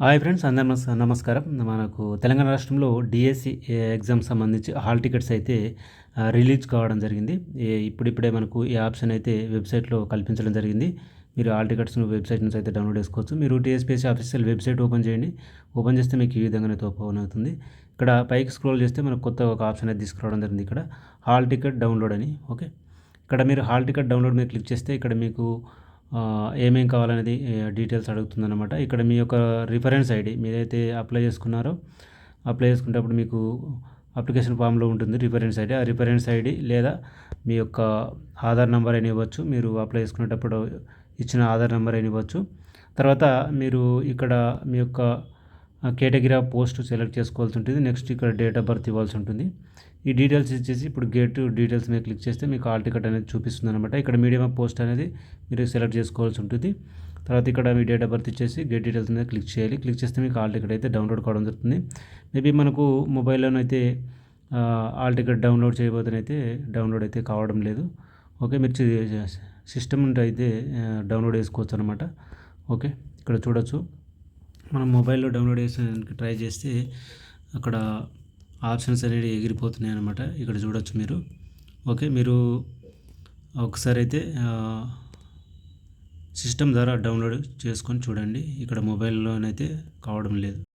Hi friends అందరి నమస్- నమస్కారం. మనకు తెలంగాణ రాష్ట్రంలో డిఎస్సి ఎగ్జామ్ సంబంధించి హాల్ టికెట్స్ అయితే రిలీజ్ కావడం జరిగింది. ఇప్పుడిప్పుడే మనకు ఈ ఆప్షన్ అయితే వెబ్సైట్లో కల్పించడం జరిగింది. మీరు హాల్ టికెట్స్ను వెబ్సైట్ నుంచి అయితే డౌన్లోడ్ చేసుకోవచ్చు. మీరు టీఎస్పీఎస్సీ ఆఫీషియల్ వెబ్సైట్ ఓపెన్ చేయండి. ఓపెన్ చేస్తే మీకు ఈ విధంగా అయితే ఓపెన్ అవుతుంది. ఇక్కడ పైకి స్క్రోల్ చేస్తే మనకు కొత్త ఒక ఆప్షన్ అయితే తీసుకురావడం జరిగింది ఇక్కడ. హాల్ టికెట్ డౌన్లోడ్ అని ఓకే? ఇక్కడ మీరు హాల్ టికెట్ డౌన్లోడ్ మీద క్లిక్ చేస్తే ఇక్కడ మీకు ఏమేం కావాలనేది డీటెయిల్స్ అడుగుతుందన్నమాట. ఇక్కడ మీ యొక్క రిఫరెన్స్ ఐడి మీరైతే అప్లై చేసుకున్నారో అప్లై చేసుకునేటప్పుడు మీకు అప్లికేషన్ ఫామ్లో ఉంటుంది రిఫరెన్స్ ఐడి. ఆ రిఫరెన్స్ ఐడి లేదా మీ యొక్క ఆధార్ నెంబర్ అని ఇవ్వచ్చు. మీరు అప్లై చేసుకునేటప్పుడు ఇచ్చిన ఆధార్ నెంబర్ అని ఇవ్వచ్చు. తర్వాత మీరు ఇక్కడ మీ యొక్క కేటగిరీ ఆఫ్ పోస్ట్ సెలెక్ట్ చేసుకోవాల్సి ఉంటుంది. నెక్స్ట్ ఇక్కడ డేట్ ఆఫ్ బర్త్ ఇవ్వాల్సి ఉంటుంది. ఈ డీటెయిల్స్ ఇచ్చేసి ఇప్పుడు గేట్ డీటెయిల్స్ మీద క్లిక్ చేస్తే మీకు ఆల్ టికెట్ అనేది చూపిస్తుంది అనమాట ఇక్కడ మీడియం ఆఫ్ పోస్ట్ అనేది మీరు సెలెక్ట్ చేసుకోవాల్సి ఉంటుంది. తర్వాత ఇక్కడ మీ డేట్ ఆఫ్ బర్త్ ఇచ్చేసి గేట్ డీటెయిల్స్ మీద క్లిక్ చేయాలి. క్లిక్ చేస్తే మీకు ఆల్ టికెట్ అయితే డౌన్లోడ్ కావడం జరుగుతుంది. మేబీ మనకు మొబైల్లోనైతే ఆల్ టికెట్ డౌన్లోడ్ చేయబోతేనైతే డౌన్లోడ్ అయితే కావడం లేదు. ఓకే మీరు సిస్టమ్ అయితే డౌన్లోడ్ చేసుకోవచ్చు అనమాట ఓకే ఇక్కడ చూడొచ్చు. మనం మొబైల్లో డౌన్లోడ్ చేసేదానికి ట్రై చేస్తే అక్కడ ఆప్షన్స్ అనేవి ఎగిరిపోతున్నాయి అనమాట ఇక్కడ చూడొచ్చు మీరు. ఓకే మీరు ఒకసారి అయితే సిస్టమ్ ద్వారా డౌన్లోడ్ చేసుకొని చూడండి. ఇక్కడ మొబైల్లోనైతే కావడం లేదు.